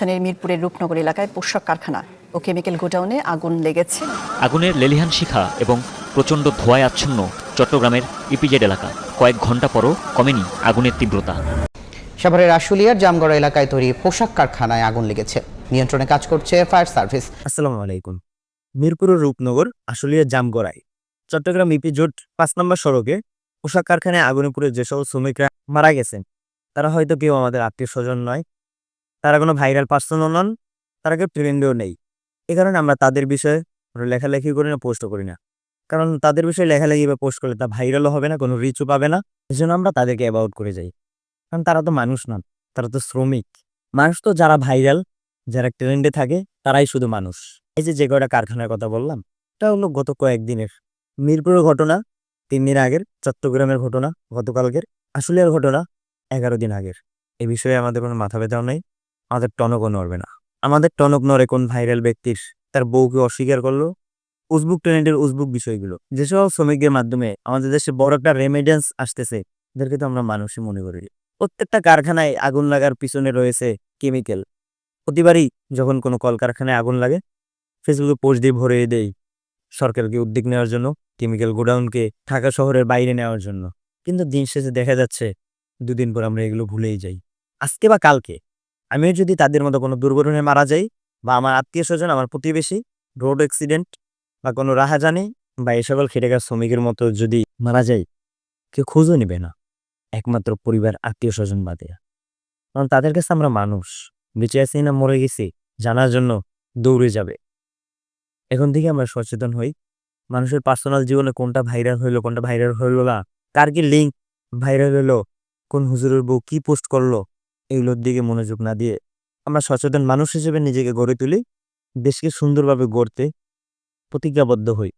স্থানের মিরপুরের রূপনগর এলাকায় পোশাক কারখানা ও কেমিক্যাল গোডাউনে আগুন লেগেছে। আগুনের লেলিহান শিখা এবং প্রচণ্ড ধোঁয়ায় আচ্ছন্ন চট্টগ্রামের ইপিজেড এলাকা কয়েক ঘণ্টা পরও কমেনি আগুনের তীব্রতা। সাভারের আশুলিয়ার জামগড়া এলাকায় তৈরি পোশাক কারখানায় আগুন লেগেছে। নিয়ন্ত্রণে কাজ করছে ফায়ার সার্ভিস। আসসালামু আলাইকুম। মিরপুরের রূপনগর আশুলিয়ার জামগড়ায়। চট্টগ্রাম ইপি জোট পাঁচ নম্বর সড়কে পোশাক কারখানায় আগুনে পুড়ে যেসব শ্রমিকরা মারা গেছেন তারা হয়তো কেউ আমাদের আত্মীয় স্বজন নয় তারা কোনো ভাইরাল পার্সনও নন, তারা কেউ ট্রেন্ডেও নেই। এ কারণে আমরা তাদের বিষয়ে লেখালেখি করি না পোস্টও করি না। কারণ তাদের বিষয়ে লেখালেখি বা পোস্ট করলে তা ভাইরালও হবে না, কোনো রিচও পাবে না। এজন্য আমরা তাদেরকে অ্যাবাউট করে যাই। কারণ তারা তো মানুষ নন, তারা তো শ্রমিক। মানুষ তো যারা ভাইরাল যারা ট্রেন্ডে থাকে, তারাই শুধু মানুষ। এই যে যে কয়টা কারখানার কথা বললাম, এটা হলো গত কয়েকদিনের মিরপুরের ঘটনা, তিন দিন আগের, চট্টগ্রামের ঘটনা, গতকালকের, আশুলিয়ার ঘটনা, এগারো দিন আগের। এ বিষয়ে আমাদের কোনো মাথা ব্যথাও নেই। আমাদের টনকও নড়বে না। আমাদের টনক নড়ে কোন ভাইরাল ব্যক্তির তার বউকে অস্বীকার করল? উজবুক ট্রেন্ডের উজবুক বিষয়গুলো। যেসব শ্রমিকদের মাধ্যমে আমাদের দেশে বড় একটা রেমিডেন্স আসতেছে, এদেরকে তো আমরা মানুষই মনে করি। প্রত্যেকটা কারখানায় আগুন লাগার পিছনে রয়েছে কেমিক্যাল প্রতিবারই যখন কোনো কলকারখানায় আগুন লাগে, ফেসবুকে পোস্ট দিয়ে ভরে দেই সরকারকে উদ্যোগ নেওয়ার জন্য কেমিক্যাল গোডাউনকে ঢাকা শহরের বাইরে নেওয়ার জন্য। কিন্তু দিন শেষে দেখা যাচ্ছে, দুদিন পর আমরা এগুলো ভুলেই যাই। আজকে বা কালকে আমিও যদি তাদের মতো কোনো দুর্ঘটনায় মারা যাই বা আমার আত্মীয় স্বজন, আমার প্রতিবেশী, রোড অ্যাক্সিডেন্ট বা কোনো রাহাজানি বা এই সকল খেটে খাওয়া শ্রমিকের মতো যদি মারা যাই, কেউ খোঁজও নেবে না। একমাত্র পরিবার, আত্মীয় স্বজন বাদে কারণ তাদের কাছে আমরা মানুষ। বেঁচে আছি না মরে গেছি, জানার জন্য দৌড়ে যাবে। এখন থেকে আমরা সচেতন হই। মানুষের পার্সোনাল জীবনে কোনটা ভাইরাল হইল, কোনটা ভাইরাল হইল না, কার কি লিঙ্ক ভাইরাল হইল, কোন হুজুরের বউ কি পোস্ট করল এগুলোর দিকে মনোযোগ না দিয়ে আমরা সচেতন মানুষ হিসেবে নিজেকে গড়ে তুলি, দেশকে সুন্দরভাবে গড়তে প্রতিজ্ঞাবদ্ধ হই।